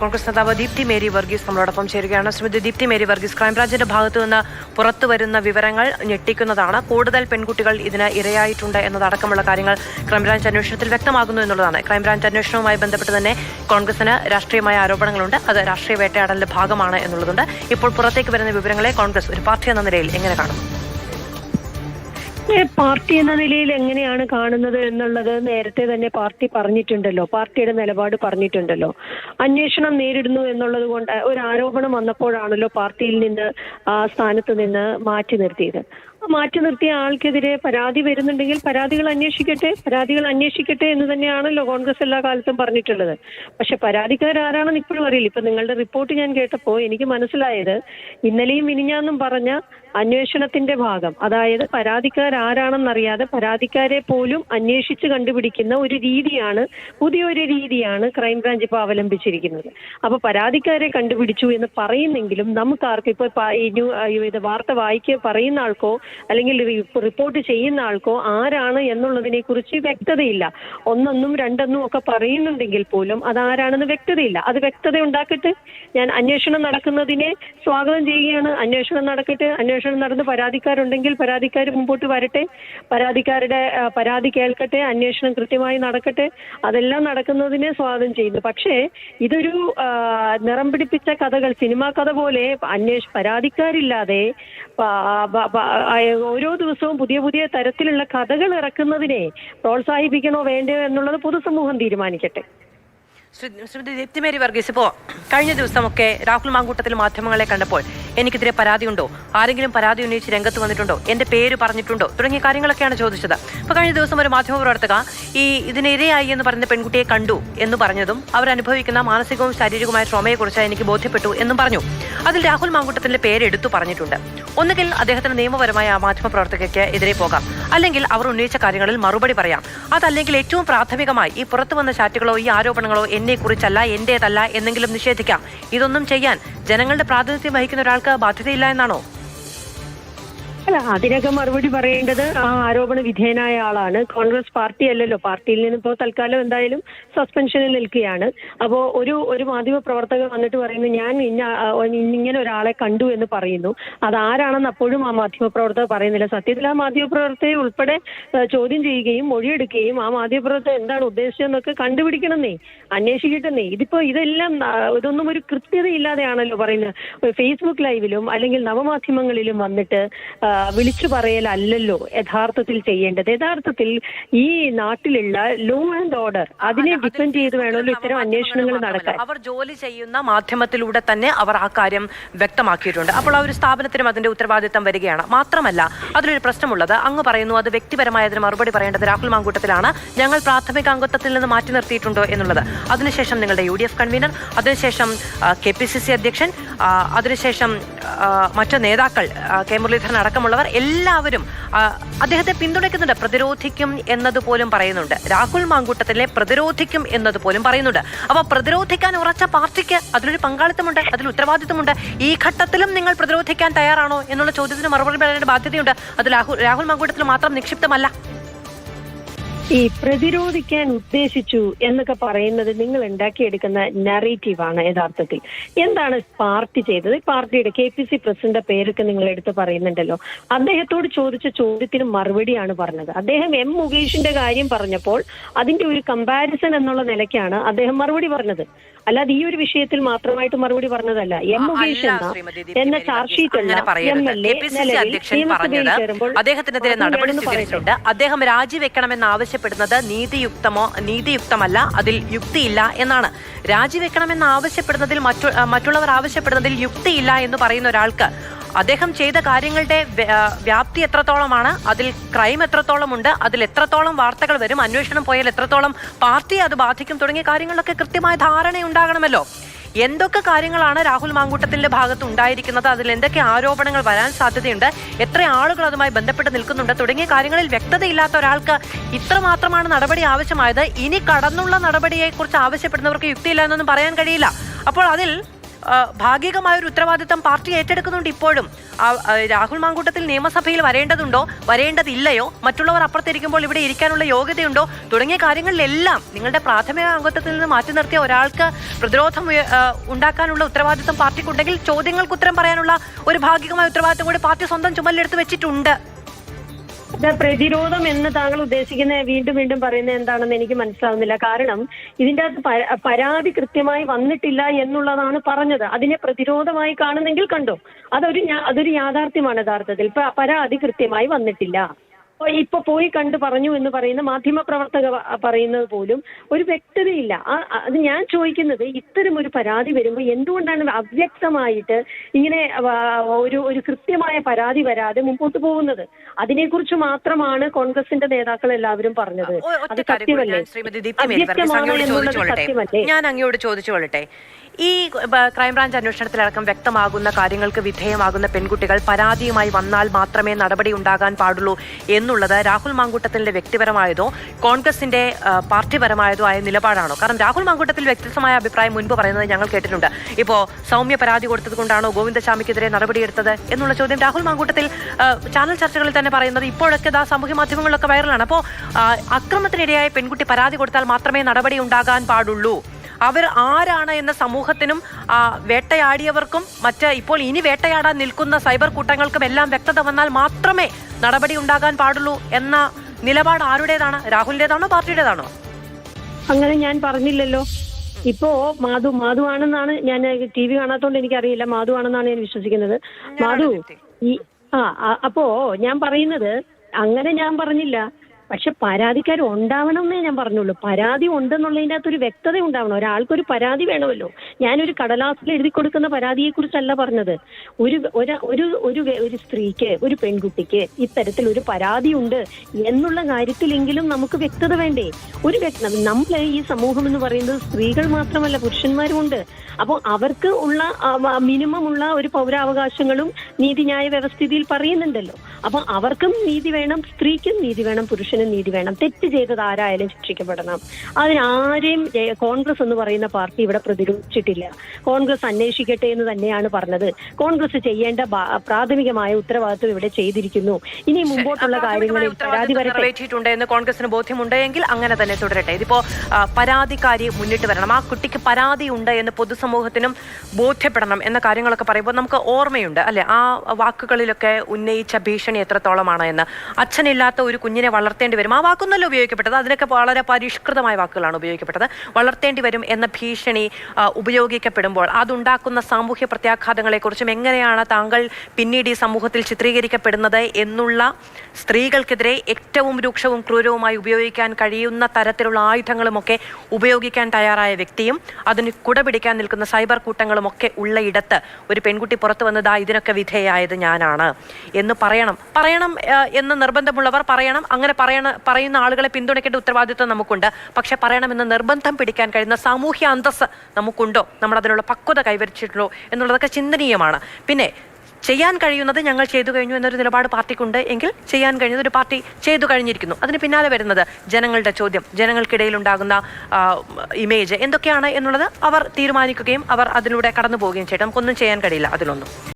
കോൺഗ്രസ് നേതാവ് ദീപ്തി മേരി വർഗീസ് നമ്മളോടൊപ്പം ചേരുകയാണ്. ശ്രീമതി ദീപ്തി മേരി വർഗീസ് ക്രൈംബ്രാഞ്ചിന്റെ ഭാഗത്തു നിന്ന് പുറത്തു വരുന്ന വിവരങ്ങൾ ഞെട്ടിക്കുന്നതാണ്. കൂടുതൽ പെൺകുട്ടികൾ ഇതിന് ഇരയായിട്ടുണ്ട് എന്നതടക്കമുള്ള കാര്യങ്ങൾ ക്രൈംബ്രാഞ്ച് അന്വേഷണത്തിൽ വ്യക്തമാകുന്നു എന്നുള്ളതാണ്. ക്രൈംബ്രാഞ്ച് അന്വേഷണവുമായി ബന്ധപ്പെട്ട് തന്നെ കോൺഗ്രസിന് രാഷ്ട്രീയമായ ആരോപണങ്ങളുണ്ട്. അത് രാഷ്ട്രീയ വേട്ടയാടലിന്റെ ഭാഗമാണ് എന്നുള്ളതുണ്ട്. ഇപ്പോൾ പുറത്തേക്ക് വരുന്ന വിവരങ്ങളെ കോൺഗ്രസ് ഒരു പാർട്ടി എന്ന നിലയിൽ എങ്ങനെ കാണുന്നു? പാർട്ടി എന്ന നിലയിൽ എങ്ങനെയാണ് കാണുന്നത് എന്നുള്ളത് നേരത്തെ തന്നെ പാർട്ടി പറഞ്ഞിട്ടുണ്ടല്ലോ. പാർട്ടിയുടെ നിലപാട് പറഞ്ഞിട്ടുണ്ടല്ലോ. അന്വേഷണം നേരിടുന്നു എന്നുള്ളത് കൊണ്ട് ഒരു ആരോപണം വന്നപ്പോഴാണല്ലോ പാർട്ടിയിൽ നിന്ന് ആ സ്ഥാനത്ത് നിന്ന് മാറ്റി നിർത്തിയത്. മാറ്റി നിർത്തിയ ആൾക്കെതിരെ പരാതി വരുന്നുണ്ടെങ്കിൽ പരാതികൾ അന്വേഷിക്കട്ടെ പരാതികൾ അന്വേഷിക്കട്ടെ എന്ന് തന്നെയാണല്ലോ കോൺഗ്രസ് എല്ലാ കാലത്തും പറഞ്ഞിട്ടുള്ളത്. പക്ഷെ പരാതിക്കാരാരാണെന്ന് ഇപ്പോഴും അറിയില്ല. ഇപ്പൊ നിങ്ങളുടെ റിപ്പോർട്ട് ഞാൻ കേട്ടപ്പോൾ എനിക്ക് മനസ്സിലായത് ഇന്നലെയും മിനിഞ്ഞാന്നും പറഞ്ഞ അന്വേഷണത്തിന്റെ ഭാഗം. അതായത് പരാതിക്കാരാരാണെന്നറിയാതെ പരാതിക്കാരെ പോലും അന്വേഷിച്ച് കണ്ടുപിടിക്കുന്ന ഒരു രീതിയാണ് പുതിയൊരു രീതിയാണ് ക്രൈംബ്രാഞ്ച് ഇപ്പോൾ അവലംബിച്ചിരിക്കുന്നത്. അപ്പൊ പരാതിക്കാരെ കണ്ടുപിടിച്ചു എന്ന് പറയുന്നെങ്കിലും നമുക്ക് ആർക്കും ഇപ്പൊ വാർത്ത വായിക്കുക പറയുന്ന ആൾക്കോ അല്ലെങ്കിൽ റിപ്പോർട്ട് ചെയ്യുന്ന ആൾക്കോ ആരാണ് എന്നുള്ളതിനെ കുറിച്ച് വ്യക്തതയില്ല. ഒന്നൊന്നും രണ്ടെന്നും ഒക്കെ പറയുന്നുണ്ടെങ്കിൽ പോലും അത് അതാരാണെന്ന് വ്യക്തതയില്ല. അത് വ്യക്തത ഉണ്ടാക്കട്ടെ. ഞാൻ അന്വേഷണം നടക്കുന്നതിനെ സ്വാഗതം ചെയ്യുകയാണ്. അന്വേഷണം നടക്കട്ടെ. അന്വേഷണം നടന്ന് പരാതിക്കാരുണ്ടെങ്കിൽ പരാതിക്കാർ മുമ്പോട്ട് വരട്ടെ. പരാതിക്കാരുടെ പരാതി കേൾക്കട്ടെ. അന്വേഷണം കൃത്യമായി നടക്കട്ടെ. അതെല്ലാം നടക്കുന്നതിനെ സ്വാഗതം ചെയ്യുന്നു. പക്ഷേ ഇതൊരു നിറം പിടിപ്പിച്ച കഥകൾ. സിനിമാ കഥ പോലെ അന്വേഷ പരാതിക്കാരില്ലാതെ ഓരോ ദിവസവും പുതിയ പുതിയ തരത്തിലുള്ള കഥകൾ ഇറക്കുന്നതിനെ പ്രോത്സാഹിപ്പിക്കണോ വേണ്ടയോ എന്നുള്ളത് പൊതുസമൂഹം തീരുമാനിക്കട്ടെ. ശ്രീമതി ദീപ്തിമേരി വർഗീസ് ഇപ്പോ കഴിഞ്ഞ ദിവസമൊക്കെ രാഹുൽ മാങ്കൂട്ടത്തിൽ മാധ്യമങ്ങളെ കണ്ടപ്പോൾ എനിക്കെതിരെ പരാതിയുണ്ടോ? ആരെങ്കിലും പരാതി ഉന്നയിച്ച് രംഗത്ത് വന്നിട്ടുണ്ടോ? എന്റെ പേര് പറഞ്ഞിട്ടുണ്ടോ? തുടങ്ങിയ കാര്യങ്ങളൊക്കെയാണ് ചോദിച്ചത്. അപ്പോൾ കഴിഞ്ഞ ദിവസം ഒരു മാധ്യമപ്രവർത്തക ഈ ഇതിനിരയായി എന്ന് പറയുന്ന പെൺകുട്ടിയെ കണ്ടു എന്ന് പറഞ്ഞതും അവർ അനുഭവിക്കുന്ന മാനസികവും ശാരീരികവുമായ ട്രോമയെക്കുറിച്ച് എനിക്ക് ബോധ്യപ്പെട്ടു എന്നും പറഞ്ഞു. അതിൽ രാഹുൽ മാങ്കൂട്ടത്തിന്റെ പേര് എടുത്തു പറഞ്ഞിട്ടുണ്ട്. ഒന്നുകിൽ അദ്ദേഹത്തിന് നിയമപരമായ ആ മാധ്യമപ്രവർത്തകയ്ക്ക് എതിരെ പോകാം. അല്ലെങ്കിൽ അവർ ഉന്നയിച്ച കാര്യങ്ങളിൽ മറുപടി പറയാം. അതല്ലെങ്കിൽ ഏറ്റവും പ്രാഥമികമായി ഈ പുറത്തു വന്ന ചാറ്റുകളോ ഈ ആരോപണങ്ങളോ എന്നെ കുറിച്ചല്ല എന്റേതല്ല എന്നെങ്കിലും നിഷേധിക്കാം. ഇതൊന്നും ചെയ്യാൻ ജനങ്ങളുടെ പ്രാതിനിധ്യം വഹിക്കുന്ന ഒരാൾക്ക് ബാധ്യതയില്ല എന്നാണോ? അല്ല അതിനൊക്കെ മറുപടി പറയേണ്ടത് ആ ആരോപണ വിധേയനായ ആളാണ്. കോൺഗ്രസ് പാർട്ടി അല്ലല്ലോ. പാർട്ടിയിൽ നിന്ന് ഇപ്പോൾ തൽക്കാലം എന്തായാലും സസ്പെൻഷനിൽ നിൽക്കുകയാണ്. അപ്പോൾ ഒരു ഒരു മാധ്യമ പ്രവർത്തകർ വന്നിട്ട് പറയുന്നു ഞാൻ ഇന്ന ഇങ്ങനെ ഒരാളെ കണ്ടു എന്ന് പറയുന്നു. അതാരാണെന്ന് അപ്പോഴും ആ മാധ്യമ പ്രവർത്തകർ പറയുന്നില്ല. സത്യത്തിൽ ആ മാധ്യമ ഉൾപ്പെടെ ചോദ്യം ചെയ്യുകയും മൊഴിയെടുക്കുകയും ആ മാധ്യമ പ്രവർത്തകർ എന്താണ് ഉദ്ദേശിച്ചതെന്നൊക്കെ കണ്ടുപിടിക്കണമെന്നേ അന്വേഷിക്കട്ടെന്നേ. ഇതിപ്പോ ഇതെല്ലാം ഇതൊന്നും ഒരു കൃത്യതയില്ലാതെയാണല്ലോ പറയുന്നത്. ഫേസ്ബുക്ക് ലൈവിലും അല്ലെങ്കിൽ നവമാധ്യമങ്ങളിലും വന്നിട്ട് വിളിച്ചു പറയലല്ലല്ലോ യഥാർത്ഥത്തിൽ ചെയ്യേണ്ടത്. യഥാർത്ഥത്തിൽ ഈ നാട്ടിലുള്ള ലോ ആൻഡ് ഓർഡർ അതിനെ ഡിപ്പെൻഡ് ചെയ്ത് വേണമല്ലോ ഇത്തരം അന്വേഷണങ്ങൾ നടക്കാൻ. അവർ ജോലി ചെയ്യുന്ന മാധ്യമത്തിലൂടെ തന്നെ അവർ ആ കാര്യം വ്യക്തമാക്കിയിട്ടുണ്ട്. അപ്പോൾ ആ ഒരു സ്ഥാപനത്തിനും അതിന്റെ ഉത്തരവാദിത്തം വരികയാണ്. മാത്രമല്ല അതിലൊരു പ്രശ്നമുള്ളത് അങ്ങ് പറയുന്നു അത് വ്യക്തിപരമായതിന് മറുപടി പറയേണ്ടത് രാഹുൽ മാങ്കൂട്ടത്തിലാണ്. ഞങ്ങൾ പ്രാഥമിക അംഗത്വത്തിൽ നിന്ന് മാറ്റി നിർത്തിയിട്ടുണ്ടോ എന്നുള്ളത്. അതിനുശേഷം നിങ്ങളുടെ യു ഡി എഫ് കൺവീനർ അതിനുശേഷം കെ പി സി സി അധ്യക്ഷൻ അതിനുശേഷം മറ്റു നേതാക്കൾ കെ മുരളീധരൻ അടക്കമുള്ളവർ എല്ലാവരും അദ്ദേഹത്തെ പിന്തുണയ്ക്കുന്നുണ്ട്. പ്രതിരോധിക്കും എന്നതുപോലും പറയുന്നുണ്ട്. രാഹുൽ മാങ്കൂട്ടത്തിലെ പ്രതിരോധിക്കും എന്നതുപോലും പറയുന്നുണ്ട്. അപ്പൊ പ്രതിരോധിക്കാൻ ഉറച്ച പാർട്ടിക്ക് അതിലൊരു പങ്കാളിത്തമുണ്ട് അതിൽ ഉത്തരവാദിത്തമുണ്ട് ഈ ഘട്ടത്തിലും നിങ്ങൾ പ്രതിരോധിക്കാൻ തയ്യാറാണോ എന്നുള്ള ചോദ്യത്തിന് മറുപടി പറയേണ്ട ബാധ്യതയുണ്ട്. അത് രാഹുൽ രാഹുൽ മാങ്കൂട്ടത്തിൽ മാത്രം നിക്ഷിപ്തമല്ല. ഈ പ്രതിരോധിക്കാൻ ഉദ്ദേശിച്ചു എന്നൊക്കെ പറയുന്നത് നിങ്ങൾ ഉണ്ടാക്കിയെടുക്കുന്ന നറേറ്റീവ് ആണ് യഥാർത്ഥത്തിൽ. എന്താണ് പാർട്ടി ചെയ്തത്? പാർട്ടിയുടെ കെ പി സി പ്രസിഡന്റ് പേരൊക്കെ നിങ്ങൾ എടുത്ത് പറയുന്നുണ്ടല്ലോ. അദ്ദേഹത്തോട് ചോദിച്ച ചോദ്യത്തിന് മറുപടിയാണ് പറഞ്ഞത്. അദ്ദേഹം എം മുകേഷിന്റെ കാര്യം പറഞ്ഞപ്പോൾ അതിന്റെ ഒരു കമ്പാരിസൺ എന്നുള്ള നിലയ്ക്കാണ് അദ്ദേഹം മറുപടി പറഞ്ഞത്. അല്ലാതെ ഈ ഒരു വിഷയത്തിൽ മാത്രമായിട്ട് മറുപടി പറഞ്ഞതല്ല. എം മുകേഷ് എന്ന ചാർജ് ഷീറ്റ് അദ്ദേഹത്തിനെതിരെ നടപടി സ്വീകരിച്ചിട്ടുണ്ട്. അദ്ദേഹം രാജിവെക്കണമെന്ന് ആവശ്യപ്പെടുന്നത് നീതിയുക്തമോ നീതിയുക്തമല്ല അതിൽ യുക്തിയില്ല എന്നാണ്. രാജിവെക്കണമെന്ന് ആവശ്യപ്പെടുന്നതിൽ മറ്റു മറ്റുള്ളവർ ആവശ്യപ്പെടുന്നതിൽ യുക്തിയില്ല എന്ന് പറയുന്ന ഒരാൾക്ക് അദ്ദേഹം ചെയ്ത കാര്യങ്ങളുടെ വ്യാപ്തി എത്രത്തോളമാണ് അതിൽ ക്രൈം എത്രത്തോളം ഉണ്ട് അതിൽ എത്രത്തോളം വാർത്തകൾ വരും അന്വേഷണം പോയാൽ എത്രത്തോളം പാർട്ടിയെ അത് ബാധിക്കും തുടങ്ങിയ കാര്യങ്ങളിലൊക്കെ കൃത്യമായ ധാരണ ഉണ്ടാകണമല്ലോ എന്തൊക്കെ കാര്യങ്ങളാണ് രാഹുൽ മാങ്കൂട്ടത്തിന്റെ ഭാഗത്ത് ഉണ്ടായിരിക്കുന്നത് അതിൽ എന്തൊക്കെ ആരോപണങ്ങൾ വരാൻ സാധ്യതയുണ്ട് എത്ര ആളുകൾ അതുമായി ബന്ധപ്പെട്ട് നിൽക്കുന്നുണ്ട് തുടങ്ങിയ കാര്യങ്ങളിൽ വ്യക്തതയില്ലാത്ത ഒരാൾക്ക് ഇത്ര മാത്രമാണ് നടപടി ആവശ്യമായത്. ഇനി കടന്നുള്ള നടപടിയെക്കുറിച്ച് ആവശ്യപ്പെടുന്നവർക്ക് യുക്തിയില്ല എന്നൊന്നും പറയാൻ കഴിയില്ല. അപ്പോൾ അതിൽ ഭാഗികമായ ഒരു ഉത്തരവാദിത്തം പാർട്ടി ഏറ്റെടുക്കുന്നുണ്ട് ഇപ്പോഴും. രാഹുൽ മാങ്കൂട്ടത്തിൽ നിയമസഭയിൽ വരേണ്ടതുണ്ടോ? വരേണ്ടതില്ലയോ? മറ്റുള്ളവർ അപ്പുറത്തിരിക്കുമ്പോൾ ഇവിടെ ഇരിക്കാനുള്ള യോഗ്യതയുണ്ടോ? തുടങ്ങിയ കാര്യങ്ങളിലെല്ലാം നിങ്ങളുടെ പ്രാഥമിക അംഗത്വത്തിൽ നിന്ന് മാറ്റി നിർത്തിയ ഒരാൾക്ക് പ്രതിരോധം ഉണ്ടാക്കാനുള്ള ഉത്തരവാദിത്തം പാർട്ടിക്കുണ്ടെങ്കിൽ ചോദ്യങ്ങൾക്ക് ഉത്തരം പറയാനുള്ള ഒരു ഭാഗികമായ ഉത്തരവാദിത്തം കൂടി പാർട്ടി സ്വന്തം ചുമലിലെടുത്ത് വെച്ചിട്ടുണ്ട്. പ്രതിരോധം എന്ന് താങ്കൾ ഉദ്ദേശിക്കുന്ന വീണ്ടും വീണ്ടും പറയുന്നത് എന്താണെന്ന് എനിക്ക് മനസ്സിലാവുന്നില്ല. കാരണം ഇതിന്റെ അകത്ത് പരാതി കൃത്യമായി വന്നിട്ടില്ല എന്നുള്ളതാണ് പറഞ്ഞത്. അതിനെ പ്രതിരോധമായി കാണുന്നെങ്കിൽ കണ്ടോ? അതൊരു അതൊരു യാഥാർത്ഥ്യമാണ് യഥാർത്ഥത്തിൽ. പരാതി കൃത്യമായി വന്നിട്ടില്ല. ഇപ്പൊ പോയി കണ്ടു പറഞ്ഞു എന്ന് പറയുന്ന മാധ്യമ പ്രവർത്തക പറയുന്നത് പോലും ഒരു വ്യക്തതയില്ല. അത് ഞാൻ ചോദിക്കുന്നത് ഇത്തരം ഒരു പരാതി വരുമ്പോൾ എന്തുകൊണ്ടാണ് അവ്യക്തമായിട്ട് ഇങ്ങനെ ഒരു ഒരു കൃത്യമായ പരാതി വരാതെ മുമ്പോട്ട് പോകുന്നത്? അതിനെക്കുറിച്ച് മാത്രമാണ് കോൺഗ്രസിന്റെ നേതാക്കൾ എല്ലാവരും പറഞ്ഞത്. അത് സത്യമല്ലേ? ദീപ്തി കൊള്ളട്ടെ അവ്യക്തമാണ് എന്നുള്ളത് സത്യമല്ലേ? ഞാൻ അങ്ങയോട് ചോദിച്ചോളട്ടെ ഈ ക്രൈംബ്രാഞ്ച് അന്വേഷണത്തിലടക്കം വ്യക്തമാകുന്ന കാര്യങ്ങൾക്ക് വിധേയമാകുന്ന പെൺകുട്ടികൾ പരാതിയുമായി വന്നാൽ മാത്രമേ നടപടി ഉണ്ടാകാൻ പാടുള്ളൂ എന്നുള്ളത് രാഹുൽ മാങ്കൂട്ടത്തിന്റെ വ്യക്തിപരമായതോ കോൺഗ്രസിന്റെ പാർട്ടിപരമായതോ ആയ നിലപാടാണോ? കാരണം രാഹുൽ മാങ്കൂട്ടത്തിൽ വ്യത്യസ്തമായ അഭിപ്രായം മുൻപ് പറയുന്നത് ഞങ്ങൾ കേട്ടിട്ടുണ്ട്. ഇപ്പോ സൗമ്യ പരാതി കൊടുത്തത് കൊണ്ടാണോ ഗോവിന്ദസ്വാമിക്കെതിരെ നടപടിയെടുത്തത് എന്നുള്ള ചോദ്യം രാഹുൽ മാങ്കൂട്ടത്തിൽ ചാനൽ ചർച്ചകളിൽ തന്നെ പറയുന്നത് ഇപ്പോഴൊക്കെ ദാ സാമൂഹ്യ മാധ്യമങ്ങളിലൊക്കെ വൈറലാണ്. അപ്പോൾ അക്രമത്തിനിരയായ പെൺകുട്ടി പരാതി കൊടുത്താൽ മാത്രമേ നടപടി ഉണ്ടാകാൻ പാടുള്ളൂ. അവർ ആരാണ് എന്ന സമൂഹത്തിനും വേട്ടയാടിയവർക്കും മറ്റ് ഇപ്പോൾ ഇനി വേട്ടയാടാൻ നിൽക്കുന്ന സൈബർ കൂട്ടങ്ങൾക്കും എല്ലാം വ്യക്തത വന്നാൽ മാത്രമേ നടപടി ഉണ്ടാകാൻ പാടുള്ളൂ എന്ന നിലപാട് ആരുടേതാണ്? രാഹുലിന്റേതാണോ പാർട്ടിയുടേതാണോ? അങ്ങനെ ഞാൻ പറഞ്ഞില്ലല്ലോ. ഇപ്പോ മാധു മാധു ആണെന്നാണ് ഞാൻ ടി വി കാണാത്തോണ്ട് എനിക്കറിയില്ല. മാധു ആണെന്നാണ് ഞാൻ വിശ്വസിക്കുന്നത്. മാധു ഈ ആ ആ, അപ്പോ ഞാൻ പറയുന്നത് അങ്ങനെ ഞാൻ പറഞ്ഞില്ല. പക്ഷെ പരാതിക്കാർ ഉണ്ടാവണം എന്നേ ഞാൻ പറഞ്ഞുള്ളൂ. പരാതി ഉണ്ടെന്നുള്ളതിന്റെ അകത്തൊരു വ്യക്തത ഉണ്ടാവണം. ഒരാൾക്കൊരു പരാതി വേണമല്ലോ. ഞാനൊരു കടലാസിൽ എഴുതി കൊടുക്കുന്ന പരാതിയെക്കുറിച്ചല്ല പറഞ്ഞത്. ഒരു ഒരു ഒരു ഒരു സ്ത്രീക്ക് ഒരു പെൺകുട്ടിക്ക് ഇത്തരത്തിൽ ഒരു പരാതി ഉണ്ട് എന്നുള്ള കാര്യത്തിലെങ്കിലും നമുക്ക് വ്യക്തത വേണ്ടേ? ഒരു നമ്മൾ ഈ സമൂഹം എന്ന് പറയുന്നത് സ്ത്രീകൾ മാത്രമല്ല പുരുഷന്മാരും ഉണ്ട്. അപ്പോൾ അവർക്ക് ഉള്ള മിനിമം ഉള്ള ഒരു പൗരാവകാശങ്ങളും നീതിന്യായ വ്യവസ്ഥിതിയിൽ പറയുന്നുണ്ടല്ലോ. അപ്പൊ അവർക്കും നീതി വേണം സ്ത്രീക്കും നീതി വേണം പുരുഷനും നീതി വേണം. തെറ്റ് ചെയ്തത് ആരായാലും ശിക്ഷിക്കപ്പെടണം. അതിനാരെയും കോൺഗ്രസ് എന്ന് പറയുന്ന പാർട്ടി ഇവിടെ പ്രതിരോധിച്ചിട്ടില്ല. കോൺഗ്രസ് അന്വേഷിക്കട്ടെ എന്ന് തന്നെയാണ് പറഞ്ഞത്. കോൺഗ്രസ് ചെയ്യേണ്ട പ്രാഥമികമായ ഉത്തരവാദിത്വം ഇവിടെ ചെയ്തിരിക്കുന്നു. ഇനി മുമ്പോട്ടുള്ള കാര്യങ്ങളിൽ പരാതി നിറവേറ്റിയിട്ടുണ്ട് എന്ന് കോൺഗ്രസിന് ബോധ്യമുണ്ടെങ്കിൽ അങ്ങനെ തന്നെ തുടരട്ടെ. ഇതിപ്പോ പരാതിക്കാരി മുന്നിട്ട് വരണം. ആ കുട്ടിക്ക് പരാതി ഉണ്ട് എന്ന് പൊതുസമൂഹത്തിനും ബോധ്യപ്പെടണം എന്ന കാര്യങ്ങളൊക്കെ പറയുമ്പോൾ നമുക്ക് ഓർമ്മയുണ്ട്. അല്ലെ? ആ വാക്കുകളിലൊക്കെ ഉന്നയിച്ച ഭീഷണി എത്രത്തോളമാണ് എന്ന്. അച്ഛനില്ലാത്ത ഒരു കുഞ്ഞിനെ വളർത്തേണ്ടി വരും. ആ വാക്കൊന്നല്ല ഉപയോഗിക്കപ്പെട്ടത്. അതിനൊക്കെ വളരെ പരിഷ്കൃതമായ വാക്കുകളാണ് ഉപയോഗിക്കപ്പെട്ടത്. വളർത്തേണ്ടി വരും എന്ന ഭീഷണി ഉപയോഗിക്കപ്പെടുമ്പോൾ അതുണ്ടാക്കുന്ന സാമൂഹ്യ പ്രത്യാഘാതങ്ങളെക്കുറിച്ചും എങ്ങനെയാണ് താങ്കൾ പിന്നീട് ഈ സമൂഹത്തിൽ ചിത്രീകരിക്കപ്പെടുന്നത് എന്നുള്ള സ്ത്രീകൾക്കെതിരെ ഏറ്റവും രൂക്ഷവും ക്രൂരവുമായി ഉപയോഗിക്കാൻ കഴിയുന്ന തരത്തിലുള്ള ആയുധങ്ങളുമൊക്കെ ഉപയോഗിക്കാൻ തയ്യാറായ വ്യക്തിയും അതിന് കുടപിടിക്കാൻ നിൽക്കുന്ന സൈബർ കൂട്ടങ്ങളും ഒക്കെ ഉള്ള ഇടത്ത് ഒരു പെൺകുട്ടി പുറത്തു വന്നതാ ഇതിനൊക്കെ വിധേയായത് ഞാനാണ് എന്ന് പറയണം. പറയണം എന്ന് നിർബന്ധമുള്ളവർ പറയണം. അങ്ങനെ പറയണ പറയുന്ന ആളുകളെ പിന്തുണയ്ക്കേണ്ട ഉത്തരവാദിത്വം നമുക്കുണ്ട്. പക്ഷെ പറയണമെന്ന് നിർബന്ധം പിടിക്കാൻ കഴിയുന്ന സാമൂഹ്യ അന്തസ് നമുക്കുണ്ടോ? നമ്മൾ അതിനുള്ള പക്വത കൈവരിച്ചിട്ടുണ്ടോ എന്നുള്ളതൊക്കെ ചിന്തനീയമാണ്. പിന്നെ ചെയ്യാൻ കഴിയുന്നത് ഞങ്ങൾ ചെയ്തു കഴിഞ്ഞു എന്നൊരു നിലപാട് പാർട്ടിക്കുണ്ട് എങ്കിൽ ചെയ്യാൻ കഴിയുന്നത് ഒരു പാർട്ടി ചെയ്തു കഴിഞ്ഞിരിക്കുന്നു. അതിന് പിന്നാലെ വരുന്നത് ജനങ്ങളുടെ ചോദ്യം ജനങ്ങൾക്കിടയിൽ ഉണ്ടാകുന്ന ഇമേജ് എന്തൊക്കെയാണ് എന്നുള്ളത് അവർ തീരുമാനിക്കുകയും അവർ അതിലൂടെ കടന്നു പോവുകയും ചെയ്യട്ടെ നമുക്കൊന്നും ചെയ്യാൻ കഴിയില്ല അതിലൊന്നും.